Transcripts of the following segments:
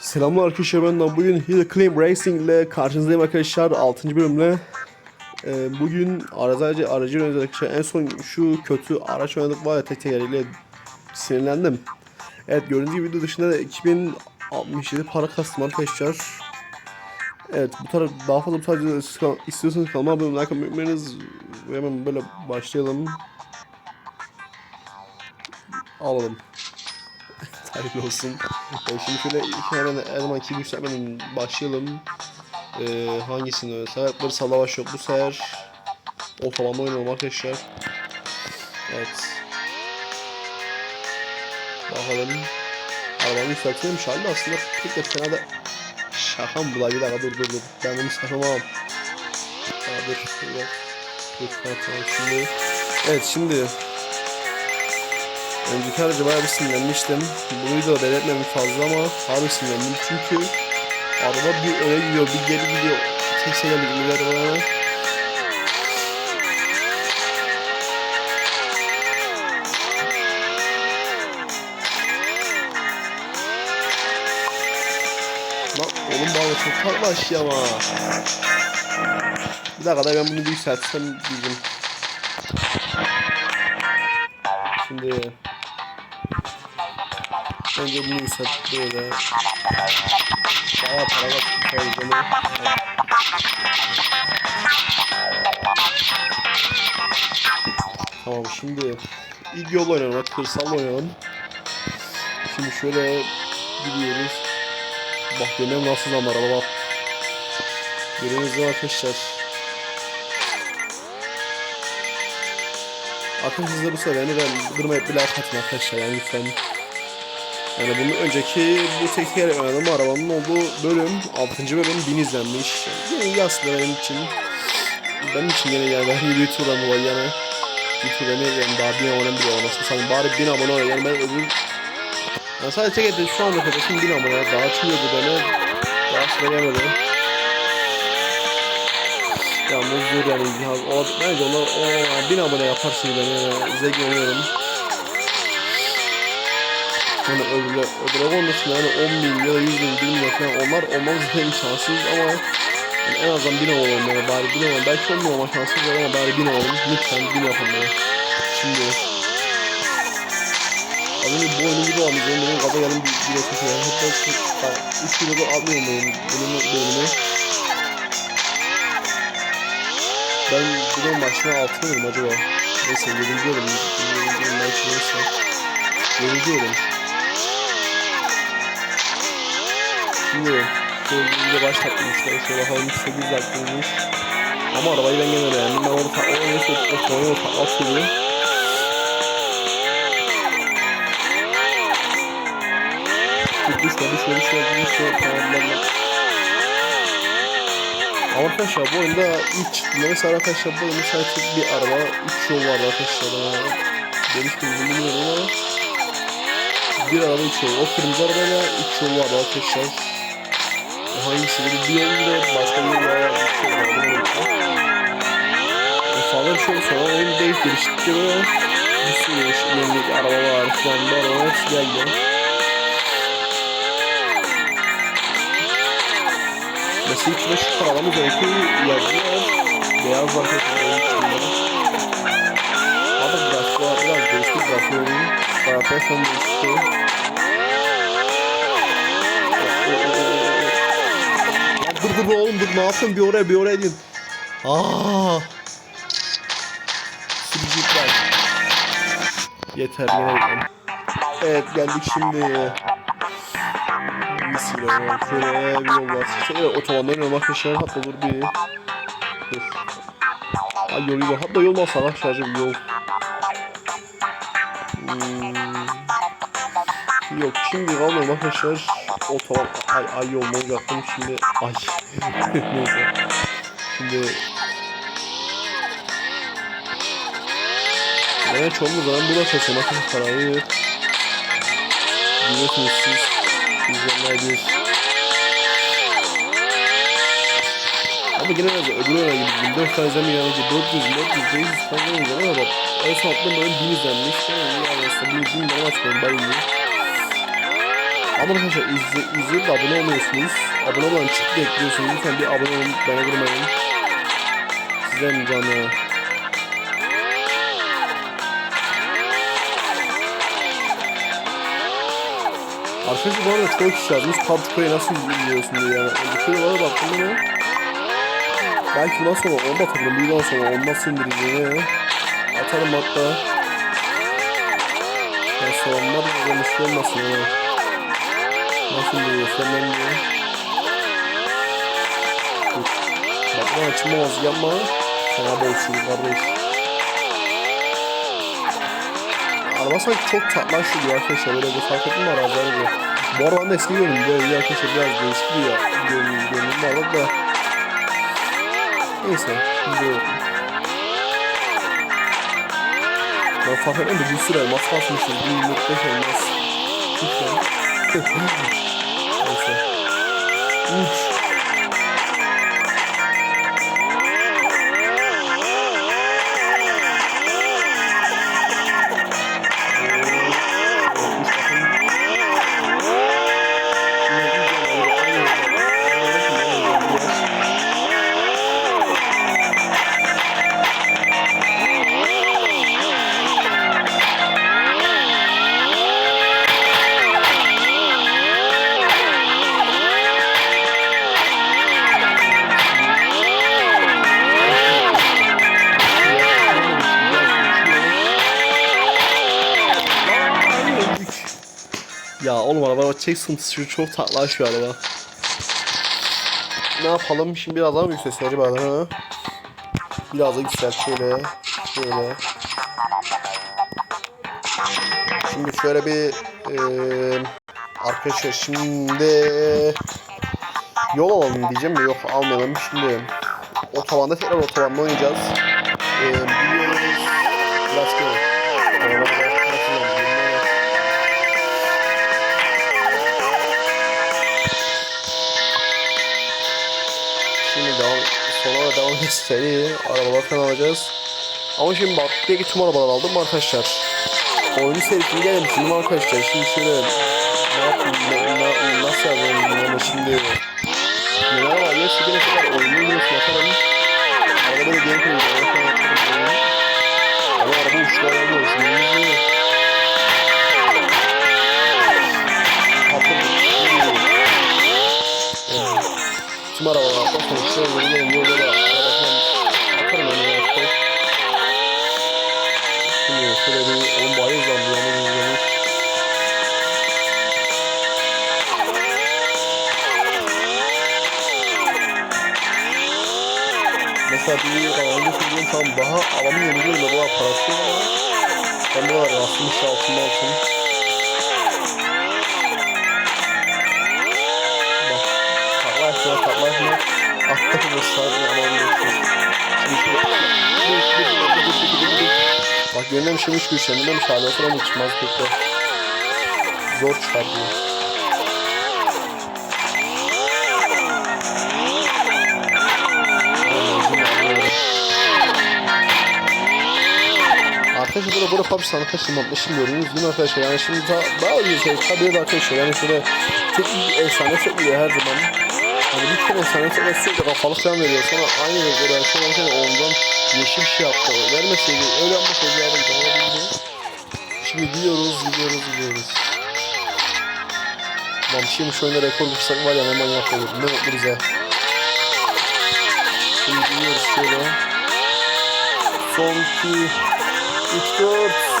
Selamlar arkadaşlar ben bugün Hill Climb Racing ile karşınızdayım arkadaşlar 6. bölümle. Ee, bugün aracı aracı arkadaşlar. En son şu kötü araç oynadık var ya tek tekeriyle sinirlendim. Evet gördüğünüz gibi video dışında da 2067 para kastım arkadaşlar. Evet bu taraf daha fazla bu tarz istiyorsanız kanalıma abone olmayı unutmayınız. Hemen böyle başlayalım. Alalım. Hayırlı olsun. Ee, şimdi şöyle hemen her zamanki güçlenmeden başlayalım. Ee, hangisini öyle? Sebepleri sallavaş yok bu sefer. Ortalama oynayalım arkadaşlar. Evet. Bakalım. Arabanın yükseltiyorum halde aslında pek de fena da Şaka mı bu la bir dakika dur dur dur. Ben bunu saklamam. Dur dur. Dur tamam tamam şimdi. Evet şimdi Önceki aracı bayağı bir sinirlenmiştim. Bu videoda belirtmem fazla ama harbi sinirlendim çünkü araba bir öne gidiyor bir geri gidiyor. Şeyler gidiyor arabaya. Lan oğlum bana çok taklaşıyor ama. Bir dakika da ben bunu bir yükseltsem diyeceğim. Şimdi Önce bunu yükselt böyle. Bayağı para var. Para Tamam şimdi ilk yol oynayalım. Kırsal oynayalım. Şimdi şöyle gidiyoruz. Bak dönem nasıl zaman araba bak. Mi arkadaşlar? Akın hızlı bu sefer beni ben durmayıp bile atma arkadaşlar yani lütfen. Yani bunun önceki bu teker oynadığım arabanın olduğu bölüm 6. bölüm 1000 izlenmiş. Yani iyi aslında benim için. Benim için yine yani ben YouTube'dan dolayı yani YouTube'da ne yani daha 1000 abone bile olmasın. Sanki bari 1000 abone ol yani ben öbür yani sadece tek edin şu anda arkadaşım 1000 abone daha çıkıyordu beni daha sıra gelmedi. Yani bu zor yani ya, bence onlar o 1000 abone yaparsın yani zevkleniyorum. Yani öbür, öbür konusunda yani 10 bin ya da 100 bin, 1 milyon falan onlar olmamız da imkansız ama yani en azından 1000 olalım yani bari 1000 olalım. Belki 10 bin olma şansımız var ama bari 1000 olalım. Lütfen 1000 yapalım yani. Şimdi Az önce bu oyunun gibi olmuş. Benim gaza gelin bir bir yaklaşık yani. Ben 3 videoda atmıyorum benim bunun bölümünü. Ben bunun başına 6 mıyım acaba? Neyse 7. bölüm. 7. bölüm belki neyse. 7. bölüm. Şimdi bir başlattım işte. Bakalım 8 dakikaymış. Ama arabayı ben gene beğendim. Ben onu takla neyse o konuyu o takla sürüyorum. Dur düşme düşme düşme düşme. Tamam ben de. Ama arkadaşlar bu oyunda ilk çıktığında mesela arkadaşlar bu oyunda sadece bir araba 3 yol vardı arkadaşlar. Demiştim bilmiyorum ama bir araba 3 yol. O kırmızı arabayla 3 yol vardı arkadaşlar. O hangisi dedi? Bir yol bir de başka bir var. Bir şey var. Falan şey. Sonra oyun değiş geliştikçe böyle bir sürü yenilik arabalar falan bu arabalar hepsi geldi. Mesela içinde şu karavanın zevki yazıyor. Beyaz var hepsinin içinde. Ama biraz daha biraz değişti biraz oyun. Zaten son değişti. Dur oğlum dur ne yaptın bir oraya bir oraya din. Aa. Sürücükler. Yeter yine. Evet geldik şimdi. Misile şöyle bir yol var. Şöyle otobandan yol arkadaşlar hatta dur bir. Dur. Ay yol yol hatta yol olsa arkadaşlar bir yol. Yok şimdi kalmıyorum arkadaşlar. Otoban ay ay yol olacaktım şimdi ay. Neyse. Şimdi Ben çoğunluğu zaman burada arkadaşlar parayı Biliyorsunuz siz izleyenler bir Ama yine de öbür öyle gibi 24 tane izleme yani 400, 400, 500 tane izleme ama bak en son attığım bölüm 1000 izlenmiş. Yani iyi arasında 1000 1000 bana açmıyorum ben iyi. Ama arkadaşlar izle, izleyip de abone olmuyorsunuz. Abone olan çıktı ekliyorsunuz. Lütfen bir abone olun. Beni kırmayın. Sizden canı. Arkadaşlar bu arada çok kişi yazmış. PUBG'yi nasıl izliyorsun diye yani. Önceki yıllara baktım ama Belki bundan sonra onu da atarım. Daha sonra onu nasıl indireceğini atarım hatta. Yani soranlar yanlış olmasın ya. Nasıl indiriyor senden diye. Dur. Bak ben açılmamaz yapma. Sana bolsun kardeş. Araba sanki çok tatlaşıyor arkadaşlar. Böyle bir fark ettim mi arabaları bu. Bu arabanın eski görünümü böyle arkadaşlar biraz değişik bir görünüm, görünüm var da. Neyse. Şimdi ben fark etmem de bir sürü elmas basmışız. 1025 elmas. Lütfen. Neyse. Ya oğlum araba çek sıkıntısı çok tatlı şu araba. Ne yapalım şimdi biraz daha mı yükseltelim bari ha? Biraz da yükselt şöyle. Şöyle. Şimdi şöyle bir eee arkadaşlar şimdi yol alalım diyeceğim de yok almayalım şimdi otobanda tekrar otobanda oynayacağız. Eee devam sonra devam seri arabalar falan alacağız. Ama şimdi bak bir tüm arabalar aldım arkadaşlar. Oyunu serisini gelelim şimdi arkadaşlar. Şimdi şöyle ne yapayım ne, ne, nasıl yapayım yani şimdi neler var ya şu güne kadar oyunu biliyorsun yaparım. Falan yaparım oyunu. Ama araba uçtu ayarlıyor şimdi Tüm arabalar bakın şöyle gelin yolda da atarım onu artık. Şimdi şöyle bir oğlum bayağı uzandı yani uzanmış. Mesela bir kanalda söyleyeyim tamam daha adamın yeni bölümde bu parası ama ben bu kadar rastlamış altında altın. Bak yeniden bir şeymiş güçlendirmemiş hala sonra mı çıkmaz pek Zor çıkartıyor. Arkadaşlar burada burada PUBG sana kaçırmamışım gördünüz değil mi arkadaşlar yani şimdi daha, daha iyi şey tabii arkadaşlar yani şöyle bir efsane çekmiyor her zaman Hani bir kere efsane çekmiyor sürekli kafalı falan veriyor. Sonra aynı yani sonra şey ondan yeşil bir şey yaptı vermeseydi öyle yapmasaydı yani tamam. Şimdi gidiyoruz gidiyoruz gidiyoruz. Lan şimdi şu oyunda rekor bulsak var ya ne manyak olur ne mutlu bize. Şimdi gidiyoruz şöyle. Son 2 3 4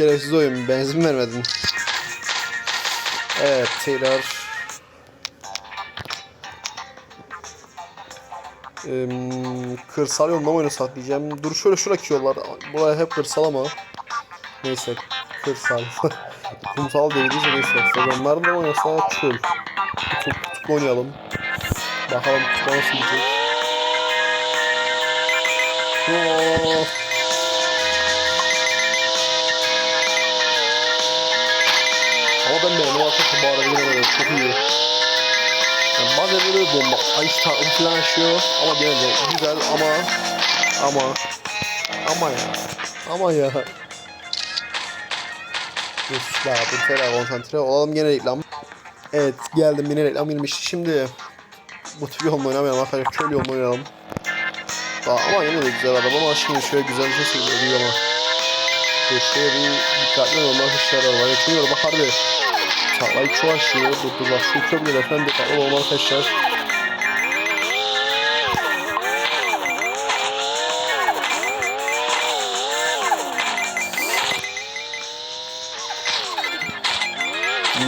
şerefsiz oyun. Benzin vermedin. Evet tekrar. Em, kırsal yolda mı oynasak diyeceğim. Dur şöyle şuradaki yollar. Buraya hep kırsal ama. Neyse kırsal. Kumsal diyebiliriz de neyse. Sezonlarda mı oynasak çöl. Kutup, kutup oynayalım. Bakalım kutup nasıl gidecek. Ben beğendim arkadaşlar bu arada böyle çok iyi. Yani bazen böyle bomba, ay takım falan açıyor ama gene de güzel ama ama ama ya ama ya. Dur daha dur tekrar konsantre olalım gene reklam. Evet geldim yine reklam girmiş. Şimdi bu tür yolunu oynamayalım arkadaşlar köy yolunu oynayalım. Daha, ama yine de güzel araba ama şimdi şöyle güzel bir şey söylüyor ama. Şöyle bir dikkatli olmak arkadaşlar araba. Geçmiyor bak harbi. Bak şu köprüde falan dikkatli olmak arkadaşlar.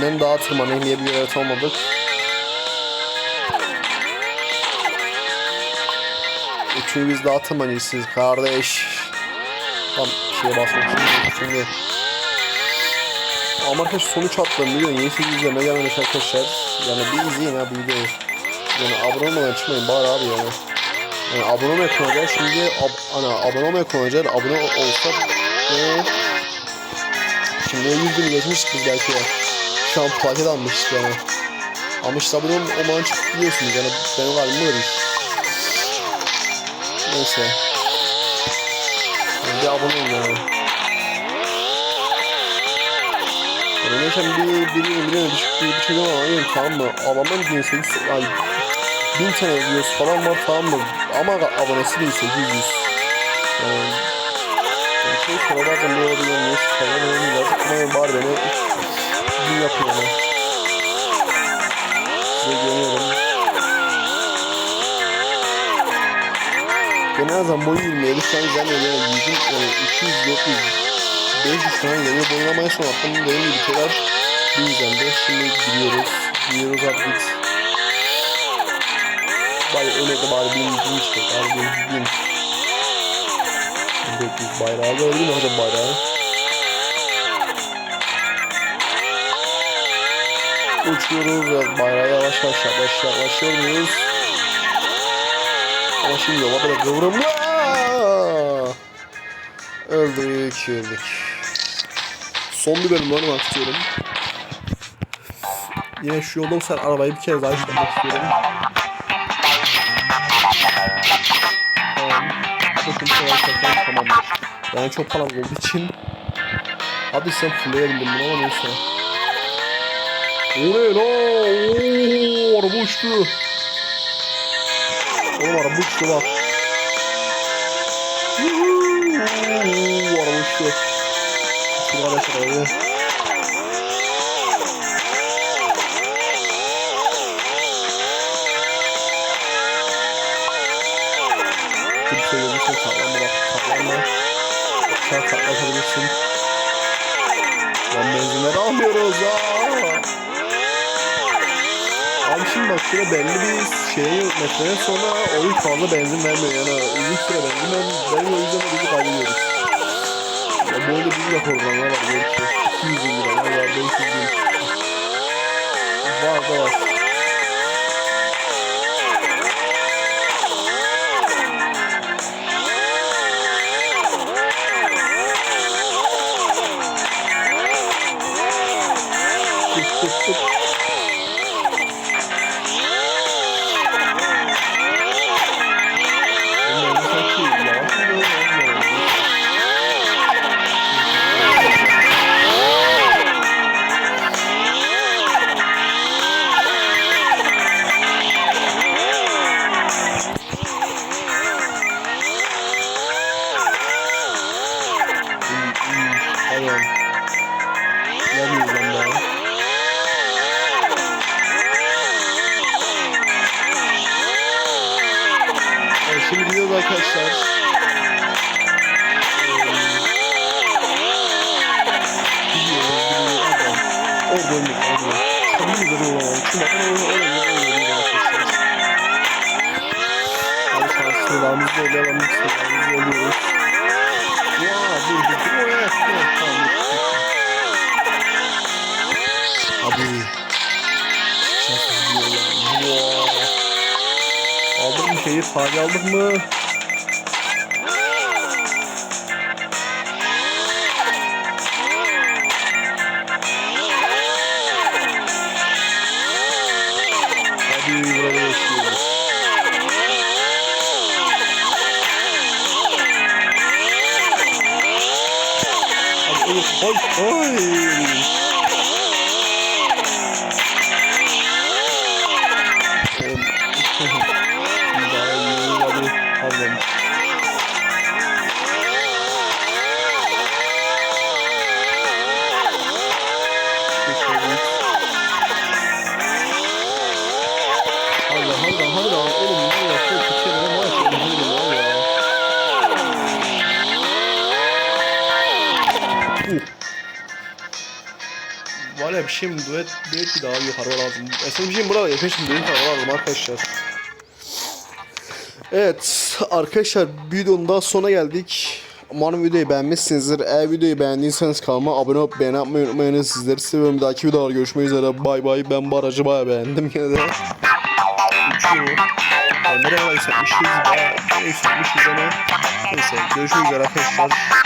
Ben daha tırmanayım diye bir görev almadık. Üçünü biz daha tırmanıyorsunuz kardeş. Tam şeye basmak şimdi. Ama arkadaşlar sonuç biliyorsun. Yeni film izleme gelmemiş arkadaşlar. Yani bir izleyin ha bir videoyu. Yani abone olmadan çıkmayın bari abi yani. Yani abone olmaya kullanacak. Şimdi ab ana, abone olmaya kullanacak. Abone ol- olsak e, Şimdi 100 bin geçmiştik biz belki ya. Şu an paket almıştık yani. Ama işte abone ol- olmadan çıkıp biliyorsunuz yani benim kalbim böyle bir Neyse. Yani bir abone olun yani. Yani geçen bir biri birine düşük bir bir şey ama yani tamam mı? Adamdan 1800 yani 1000 tane views falan var tamam mı? Ama abonesi değil 800. Yani yani şey sonra bazen böyle bir yanlış falan olmuyor. Ama yani bari beni gün yapıyor yani. Size güveniyorum. Gene azam boyu 27 şu an güzel yani yüzüm yani 200 400 500 falan geliyor boyunlamaya sonra attım. Benim gibi şeyler. Bu yüzden de şimdi gidiyoruz. Gidiyoruz artık. Bari öyle de bari bin bin işte. Bari bin bin 1400 bayrağı gördün mü hocam bayrağı? Uçuyoruz ve bayrağı yavaş yavaş yavaş yaklaşıyor muyuz ama şimdi yola böyle kıvrım Aa! öldük öldük son bir bölüm oynamak istiyorum yine şu yolda sefer arabayı bir kere daha işlemek istiyorum. Tamam. Bakın kolay çekmem tamamdır. Yani çok param olduğu için. Hadi sen fulleyebildim bunu ama neyse. O ne lan? Ooo araba uçtu. Oğlum araba uçtu bak. Yuhuu, araba uçtu. Arkadaşlar abi. Kimse görürse saklanma bak saklanma. Sen saklatabilirsin. Lan benzinleri almıyoruz aa. Abi şimdi bak şurada belli bir şey metreden sonra oyun fazla benzin vermiyor yani uzun süre benzin vermiyor o yüzden bizi kaybediyoruz. Ya böyle bir raporlar var belki 200 bin lira var 500 bin. Var da var. Zorluyoruz. Ya dur dur dur. Abi. Çok. Aldık mı şeyi? Fare aldık mı? Hadi oğlum, Var ya bir şeyim duet, duet bir daha yukarı lazım. Aslında bir şeyim burada yakın şimdi duet yukarı lazım arkadaşlar. Evet arkadaşlar videonun daha sona geldik. Umarım videoyu beğenmişsinizdir. Eğer videoyu beğendiyseniz kanalıma abone olup beğeni yapmayı unutmayın. Sizleri seviyorum. Bir dahaki videolarda görüşmek üzere. Bay bay. Ben bu aracı bayağı beğendim yine de. Uçuyor. Kamerayla hissetmişiz. Bayağı hissetmişiz ama. Neyse görüşmek üzere arkadaşlar.